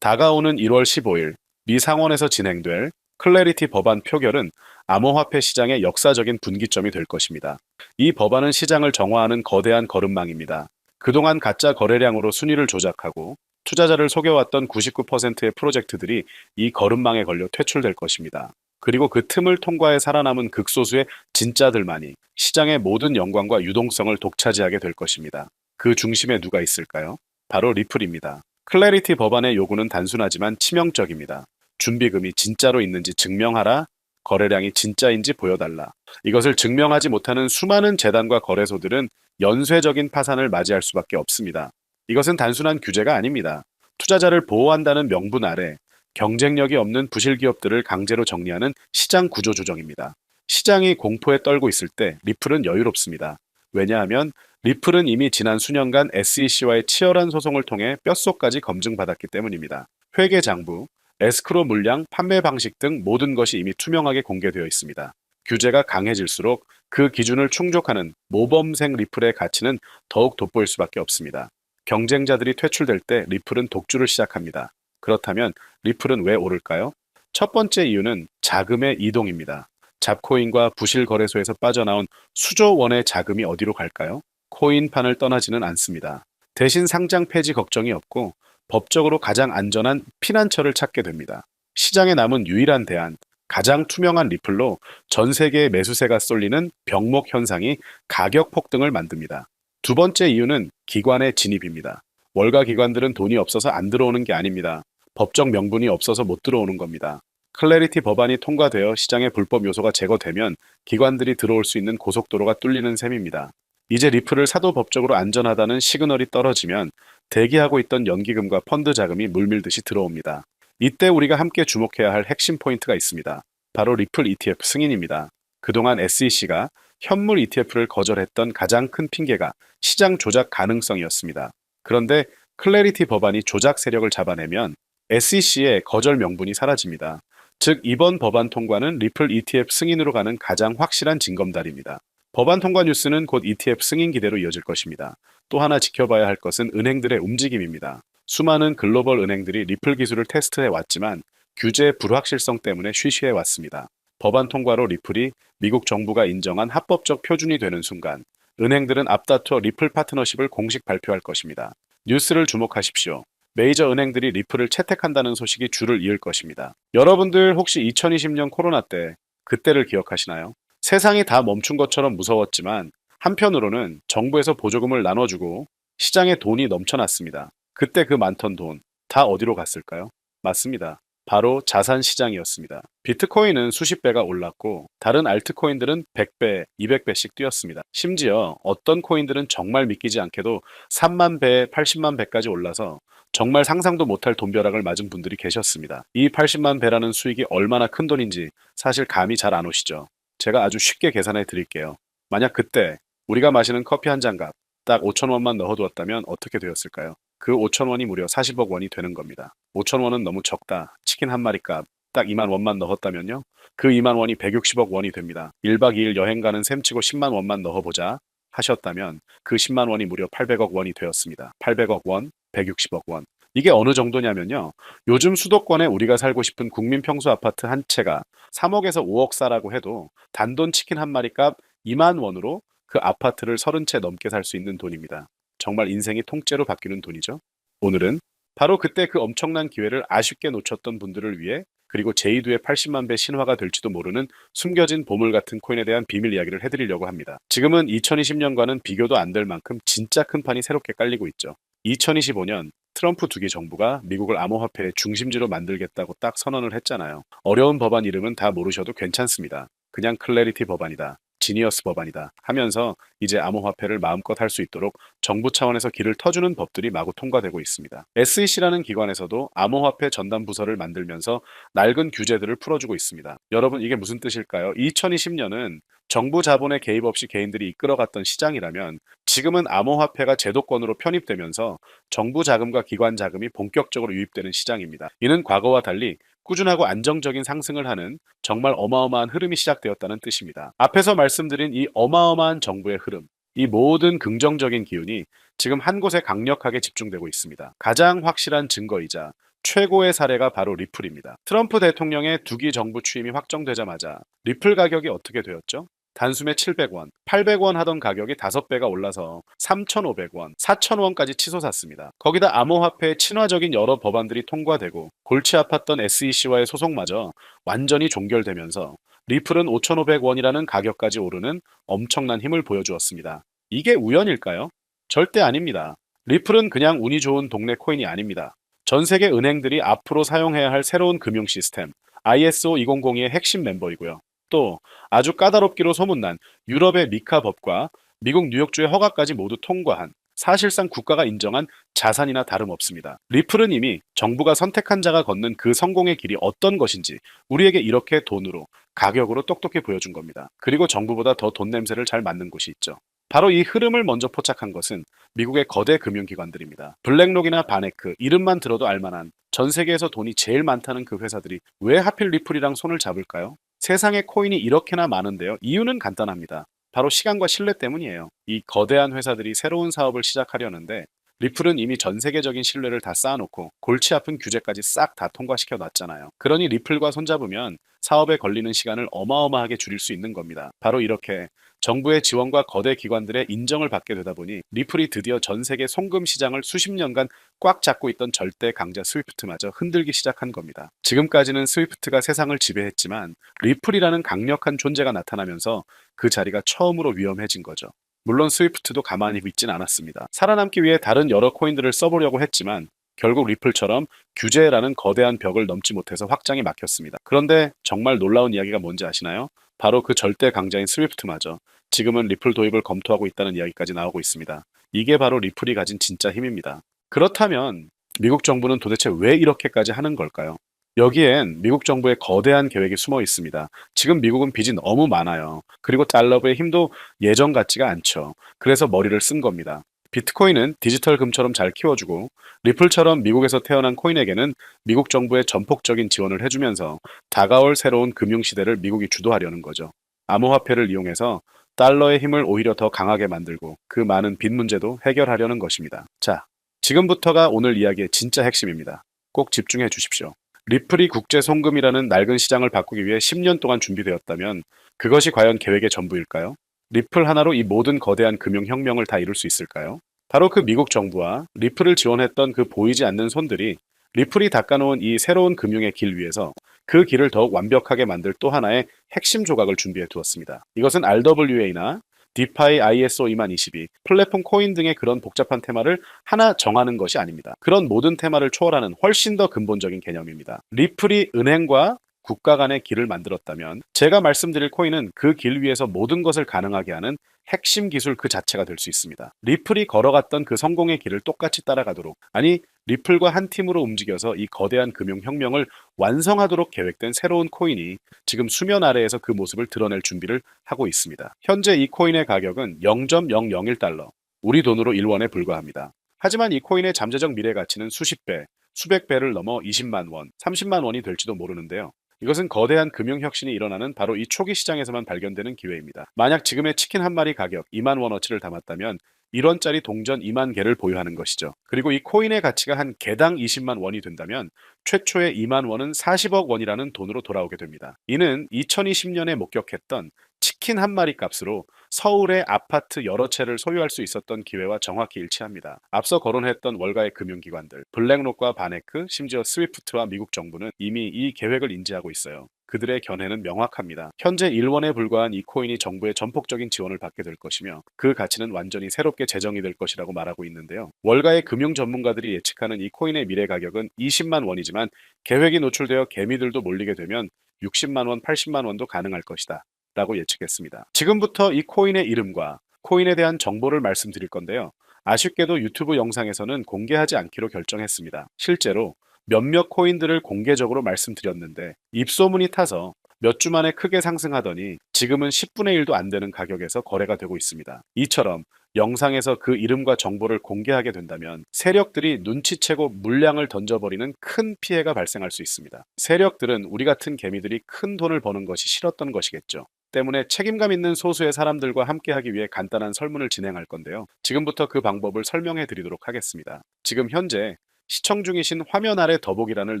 다가오는 1월 15일 미 상원에서 진행될 클래리티 법안 표결은 암호화폐 시장의 역사적인 분기점이 될 것입니다. 이 법안은 시장을 정화하는 거대한 걸음망입니다. 그동안 가짜 거래량으로 순위를 조작하고 투자자를 속여왔던 99%의 프로젝트들이 이 걸음망에 걸려 퇴출될 것입니다. 그리고 그 틈을 통과해 살아남은 극소수의 진짜들만이 시장의 모든 영광과 유동성을 독차지하게 될 것입니다. 그 중심에 누가 있을까요? 바로 리플입니다. 클래리티 법안의 요구는 단순하지만 치명적입니다. 준비금이 진짜로 있는지 증명하라. 거래량이 진짜인지 보여달라. 이것을 증명하지 못하는 수많은 재단과 거래소들은 연쇄적인 파산을 맞이할 수밖에 없습니다. 이것은 단순한 규제가 아닙니다. 투자자를 보호한다는 명분 아래 경쟁력이 없는 부실 기업들을 강제로 정리하는 시장 구조 조정입니다. 시장이 공포에 떨고 있을 때 리플은 여유롭습니다. 왜냐하면 리플은 이미 지난 수년간 SEC와의 치열한 소송을 통해 뼛속까지 검증받았기 때문입니다. 회계 장부, 에스크로 물량, 판매 방식 등 모든 것이 이미 투명하게 공개되어 있습니다. 규제가 강해질수록 그 기준을 충족하는 모범생 리플의 가치는 더욱 돋보일 수밖에 없습니다. 경쟁자들이 퇴출될 때 리플은 독주를 시작합니다. 그렇다면 리플은 왜 오를까요? 첫 번째 이유는 자금의 이동입니다. 잡코인과 부실 거래소에서 빠져나온 수조 원의 자금이 어디로 갈까요? 코인판을 떠나지는 않습니다. 대신 상장 폐지 걱정이 없고 법적으로 가장 안전한 피난처를 찾게 됩니다. 시장에 남은 유일한 대안, 가장 투명한 리플로 전 세계의 매수세가 쏠리는 병목 현상이 가격 폭등을 만듭니다. 두 번째 이유는 기관의 진입입니다. 월가 기관들은 돈이 없어서 안 들어오는 게 아닙니다. 법적 명분이 없어서 못 들어오는 겁니다. 클래리티 법안이 통과되어 시장의 불법 요소가 제거되면 기관들이 들어올 수 있는 고속도로가 뚫리는 셈입니다. 이제 리플을 사도 법적으로 안전하다는 시그널이 떨어지면 대기하고 있던 연기금과 펀드 자금이 물밀듯이 들어옵니다. 이때 우리가 함께 주목해야 할 핵심 포인트가 있습니다. 바로 리플 ETF 승인입니다. 그동안 SEC가 현물 ETF를 거절했던 가장 큰 핑계가 시장 조작 가능성이었습니다. 그런데 클래리티 법안이 조작 세력을 잡아내면 SEC의 거절 명분이 사라집니다. 즉 이번 법안 통과는 리플 ETF 승인으로 가는 가장 확실한 징검다리입니다. 법안 통과 뉴스는 곧 ETF 승인 기대로 이어질 것입니다. 또 하나 지켜봐야 할 것은 은행들의 움직임입니다. 수많은 글로벌 은행들이 리플 기술을 테스트해 왔지만 규제 불확실성 때문에 쉬쉬해 왔습니다. 법안 통과로 리플이 미국 정부가 인정한 합법적 표준이 되는 순간 은행들은 앞다투어 리플 파트너십을 공식 발표할 것입니다. 뉴스를 주목하십시오. 메이저 은행들이 리플을 채택한다는 소식이 줄을 이을 것입니다. 여러분들 혹시 2020년 코로나 때 그때를 기억하시나요? 세상이 다 멈춘 것처럼 무서웠지만 한편으로는 정부에서 보조금을 나눠주고 시장에 돈이 넘쳐났습니다. 그때 그 많던 돈 다 어디로 갔을까요? 맞습니다. 바로 자산 시장이었습니다. 비트코인은 수십 배가 올랐고 다른 알트코인들은 100배, 200배씩 뛰었습니다. 심지어 어떤 코인들은 정말 믿기지 않게도 3만 배, 80만 배까지 올라서 정말 상상도 못할 돈벼락을 맞은 분들이 계셨습니다. 이 80만 배라는 수익이 얼마나 큰 돈인지 사실 감이 잘 안 오시죠. 제가 아주 쉽게 계산해 드릴게요. 만약 그때 우리가 마시는 커피 한 잔값 딱 5천 원만 넣어두었다면 어떻게 되었을까요? 그 5천 원이 무려 40억 원이 되는 겁니다. 5천 원은 너무 적다. 치킨 한 마리 값 딱 2만 원만 넣었다면요. 그 2만 원이 160억 원이 됩니다. 1박 2일 여행 가는 셈치고 10만 원만 넣어보자 하셨다면 그 10만 원이 무려 800억 원이 되었습니다. 800억 원, 160억 원. 이게 어느 정도냐면요. 요즘 수도권에 우리가 살고 싶은 국민 평수 아파트 한 채가 3억에서 5억 사라고 해도 단돈 치킨 한 마리 값 2만 원으로 그 아파트를 30채 넘게 살 수 있는 돈입니다. 정말 인생이 통째로 바뀌는 돈이죠. 오늘은 바로 그때 그 엄청난 기회를 아쉽게 놓쳤던 분들을 위해 그리고 제2두의 80만 배 신화가 될지도 모르는 숨겨진 보물 같은 코인에 대한 비밀 이야기를 해드리려고 합니다. 지금은 2020년과는 비교도 안 될 만큼 진짜 큰 판이 새롭게 깔리고 있죠. 2025년 트럼프 두기 정부가 미국을 암호화폐의 중심지로 만들겠다고 딱 선언을 했잖아요. 어려운 법안 이름은 다 모르셔도 괜찮습니다. 그냥 클래리티 법안이다. 지니어스 법안이다 하면서 이제 암호화폐를 마음껏 할 수 있도록 정부 차원에서 길을 터주는 법들이 마구 통과되고 있습니다. SEC라는 기관에서도 암호화폐 전담 부서를 만들면서 낡은 규제들을 풀어주고 있습니다. 여러분 이게 무슨 뜻일까요? 2020년은 정부 자본의 개입 없이 개인들이 이끌어갔던 시장이라면 지금은 암호화폐가 제도권으로 편입되면서 정부 자금과 기관 자금이 본격적으로 유입되는 시장입니다. 이는 과거와 달리 꾸준하고 안정적인 상승을 하는 정말 어마어마한 흐름이 시작되었다는 뜻입니다. 앞에서 말씀드린 이 어마어마한 정부의 흐름, 이 모든 긍정적인 기운이 지금 한 곳에 강력하게 집중되고 있습니다. 가장 확실한 증거이자 최고의 사례가 바로 리플입니다. 트럼프 대통령의 두기 정부 취임이 확정되자마자 리플 가격이 어떻게 되었죠? 단숨에 700원, 800원 하던 가격이 5배가 올라서 3,500원, 4,000원까지 치솟았습니다. 거기다 암호화폐의 친화적인 여러 법안들이 통과되고 골치 아팠던 SEC와의 소송마저 완전히 종결되면서 리플은 5,500원이라는 가격까지 오르는 엄청난 힘을 보여주었습니다. 이게 우연일까요? 절대 아닙니다. 리플은 그냥 운이 좋은 동네 코인이 아닙니다. 전 세계 은행들이 앞으로 사용해야 할 새로운 금융 시스템 ISO 2002의 핵심 멤버이고요. 또 아주 까다롭기로 소문난 유럽의 미카 법과 미국 뉴욕주의 허가까지 모두 통과한 사실상 국가가 인정한 자산이나 다름없습니다. 리플은 이미 정부가 선택한 자가 걷는 그 성공의 길이 어떤 것인지 우리에게 이렇게 돈으로 가격으로 똑똑히 보여준 겁니다. 그리고 정부보다 더 돈 냄새를 잘 맡는 곳이 있죠. 바로 이 흐름을 먼저 포착한 것은 미국의 거대 금융기관들입니다. 블랙록이나 바네크 이름만 들어도 알만한 전 세계에서 돈이 제일 많다는 그 회사들이 왜 하필 리플이랑 손을 잡을까요? 세상에 코인이 이렇게나 많은데요. 이유는 간단합니다. 바로 시간과 신뢰 때문이에요. 이 거대한 회사들이 새로운 사업을 시작하려는데 리플은 이미 전 세계적인 신뢰를 다 쌓아놓고 골치 아픈 규제까지 싹 다 통과시켜 놨잖아요. 그러니 리플과 손잡으면 사업에 걸리는 시간을 어마어마하게 줄일 수 있는 겁니다. 바로 이렇게 정부의 지원과 거대 기관들의 인정을 받게 되다 보니 리플이 드디어 전 세계 송금 시장을 수십 년간 꽉 잡고 있던 절대 강자 스위프트마저 흔들기 시작한 겁니다. 지금까지는 스위프트가 세상을 지배했지만 리플이라는 강력한 존재가 나타나면서 그 자리가 처음으로 위험해진 거죠. 물론 스위프트도 가만히 있진 않았습니다. 살아남기 위해 다른 여러 코인들을 써보려고 했지만 결국 리플처럼 규제라는 거대한 벽을 넘지 못해서 확장이 막혔습니다. 그런데 정말 놀라운 이야기가 뭔지 아시나요? 바로 그 절대 강자인 스위프트마저 지금은 리플 도입을 검토하고 있다는 이야기까지 나오고 있습니다. 이게 바로 리플이 가진 진짜 힘입니다. 그렇다면 미국 정부는 도대체 왜 이렇게까지 하는 걸까요? 여기엔 미국 정부의 거대한 계획이 숨어 있습니다. 지금 미국은 빚이 너무 많아요. 그리고 달러부의 힘도 예전 같지가 않죠. 그래서 머리를 쓴 겁니다. 비트코인은 디지털 금처럼 잘 키워주고 리플처럼 미국에서 태어난 코인에게는 미국 정부의 전폭적인 지원을 해주면서 다가올 새로운 금융 시대를 미국이 주도하려는 거죠. 암호화폐를 이용해서 달러의 힘을 오히려 더 강하게 만들고 그 많은 빚 문제도 해결하려는 것입니다. 자, 지금부터가 오늘 이야기의 진짜 핵심입니다. 꼭 집중해 주십시오. 리플이 국제 송금이라는 낡은 시장을 바꾸기 위해 10년 동안 준비되었다면 그것이 과연 계획의 전부일까요? 리플 하나로 이 모든 거대한 금융혁명을 다 이룰 수 있을까요? 바로 그 미국 정부와 리플을 지원했던 그 보이지 않는 손들이 리플이 닦아놓은 이 새로운 금융의 길 위에서 그 길을 더욱 완벽하게 만들 또 하나의 핵심 조각을 준비해 두었습니다. 이것은 RWA나 디파이 ISO 2022, 플랫폼 코인 등의 그런 복잡한 테마를 하나 정하는 것이 아닙니다. 그런 모든 테마를 초월하는 훨씬 더 근본적인 개념입니다. 리플이 은행과 국가 간의 길을 만들었다면 제가 말씀드릴 코인은 그 길 위에서 모든 것을 가능하게 하는 핵심 기술 그 자체가 될 수 있습니다. 리플이 걸어갔던 그 성공의 길을 똑같이 따라가도록 아니 리플과 한 팀으로 움직여서 이 거대한 금융혁명을 완성하도록 계획된 새로운 코인이 지금 수면 아래에서 그 모습을 드러낼 준비를 하고 있습니다. 현재 이 코인의 가격은 0.001달러, 우리 돈으로 1원에 불과합니다. 하지만 이 코인의 잠재적 미래 가치는 수십 배, 수백 배를 넘어 20만 원, 30만 원이 될지도 모르는데요. 이것은 거대한 금융혁신이 일어나는 바로 이 초기 시장에서만 발견되는 기회입니다. 만약 지금의 치킨 한 마리 가격 2만 원어치를 담았다면 1원짜리 동전 2만 개를 보유하는 것이죠. 그리고 이 코인의 가치가 한 개당 20만 원이 된다면 최초의 2만 원은 40억 원이라는 돈으로 돌아오게 됩니다. 이는 2020년에 목격했던 치킨 한 마리 값으로 서울의 아파트 여러 채를 소유할 수 있었던 기회와 정확히 일치합니다. 앞서 거론했던 월가의 금융기관들, 블랙록과 바네크, 심지어 스위프트와 미국 정부는 이미 이 계획을 인지하고 있어요. 그들의 견해는 명확합니다. 현재 1원에 불과한 이 코인이 정부의 전폭적인 지원을 받게 될 것이며 그 가치는 완전히 새롭게 재정이 될 것이라고 말하고 있는데요. 월가의 금융 전문가들이 예측하는 이 코인의 미래 가격은 20만 원이지만 계획이 노출되어 개미들도 몰리게 되면 60만 원, 80만 원도 가능할 것이다. 라고 예측했습니다. 지금부터 이 코인의 이름과 코인에 대한 정보를 말씀드릴 건데요. 아쉽게도 유튜브 영상에서는 공개하지 않기로 결정했습니다. 실제로 몇몇 코인들을 공개적으로 말씀드렸는데 입소문이 타서 몇 주 만에 크게 상승하더니 지금은 10분의 1도 안 되는 가격에서 거래가 되고 있습니다. 이처럼 영상에서 그 이름과 정보를 공개하게 된다면 세력들이 눈치채고 물량을 던져버리는 큰 피해가 발생할 수 있습니다. 세력들은 우리 같은 개미들이 큰 돈을 버는 것이 싫었던 것이겠죠. 때문에 책임감 있는 소수의 사람들과 함께하기 위해 간단한 설문을 진행할 건데요. 지금부터 그 방법을 설명해 드리도록 하겠습니다. 지금 현재 시청 중이신 화면 아래 더보기란을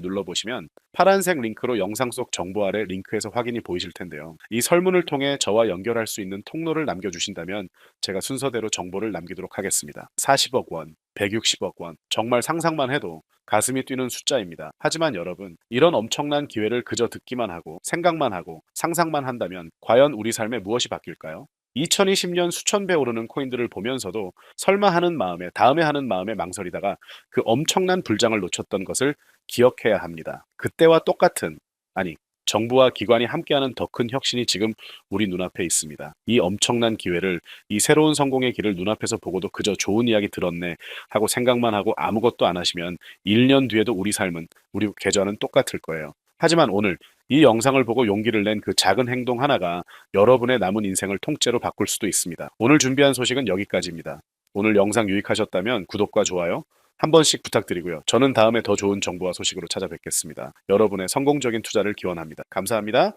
눌러보시면 파란색 링크로 영상 속 정보 아래 링크에서 확인이 보이실 텐데요. 이 설문을 통해 저와 연결할 수 있는 통로를 남겨주신다면 제가 순서대로 정보를 남기도록 하겠습니다. 40억 원, 160억 원, 정말 상상만 해도 가슴이 뛰는 숫자입니다. 하지만 여러분, 이런 엄청난 기회를 그저 듣기만 하고 생각만 하고 상상만 한다면 과연 우리 삶에 무엇이 바뀔까요? 2020년 수천 배 오르는 코인들을 보면서도 설마 하는 마음에 다음에 하는 마음에 망설이다가 그 엄청난 불장을 놓쳤던 것을 기억해야 합니다. 그때와 똑같은 아니 정부와 기관이 함께하는 더 큰 혁신이 지금 우리 눈앞에 있습니다. 이 엄청난 기회를 이 새로운 성공의 길을 눈앞에서 보고도 그저 좋은 이야기 들었네 하고 생각만 하고 아무것도 안 하시면 1년 뒤에도 우리 삶은 우리 계좌는 똑같을 거예요. 하지만 오늘 이 영상을 보고 용기를 낸 그 작은 행동 하나가 여러분의 남은 인생을 통째로 바꿀 수도 있습니다. 오늘 준비한 소식은 여기까지입니다. 오늘 영상 유익하셨다면 구독과 좋아요 한 번씩 부탁드리고요. 저는 다음에 더 좋은 정보와 소식으로 찾아뵙겠습니다. 여러분의 성공적인 투자를 기원합니다. 감사합니다.